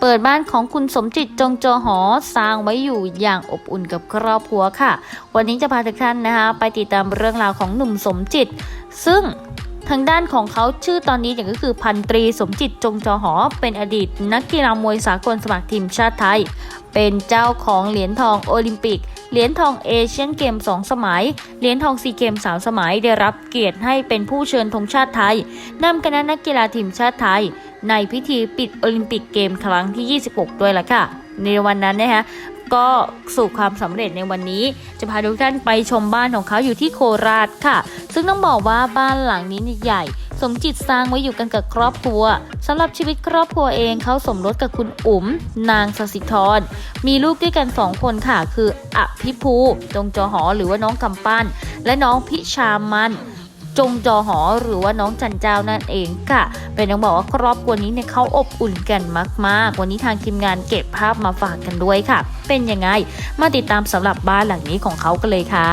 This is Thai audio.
เปิดบ้านของคุณสมจิตจงจอหอสร้างไว้อยู่อย่างอบอุ่นกับครอบครัวค่ะ วันนี้จะพาทุกท่านนะคะ ไปติดตามเรื่องราวของหนุ่มสมจิต ซึ่งทางด้านของเขาชื่อตอนนี้อย่างก็คือพันตรีสมจิตจงจอหอ เป็นอดีต นักกีฬามวยสากลสมัครทีมชาติไทย เป็นเจ้าของเหรียญทองโอลิมปิก เหรียญทองเอเชียนเกม 2 สมัย เหรียญทองซีเกม 3 สมัย ได้รับเกียรติให้เป็นผู้เชิญธงชาติไทยนำคณะนักกีฬาทีมชาติไทย ในพิธีปิดโอลิมปิกเกมครั้งที่ 26 ด้วยล่ะค่ะ ในวันนั้นนะคะก็สู่ความสำเร็จในวันนี้ จะพาทุกท่านไปชมบ้านของเขาอยู่ที่โคราชค่ะ ซึ่งต้องบอกว่าบ้านหลังนี้ใหญ่ สมจิตสร้างไว้อยู่กันกับครอบครัวสำหรับชีวิตครอบครัวเองเขาสมรสกับคุณอุ๋ม นางสสิธร มีลูกด้วยกันสองคนค่ะ คืออภิภูจงจอหอหรือว่าน้องกำปั้น และน้องพิชามัน จงจอหอหรือว่าน้องจันเจ้านั่นเองค่ะ เป็นต้องบอกว่าครอบครัวนี้เนี่ยเขาอบอุ่นกันมากๆ วันนี้ทางทีมงานเก็บภาพมาฝากกันด้วยค่ะ เป็นยังไง มาติดตามสำหรับบ้านหลังนี้ของเขากันเลยค่ะ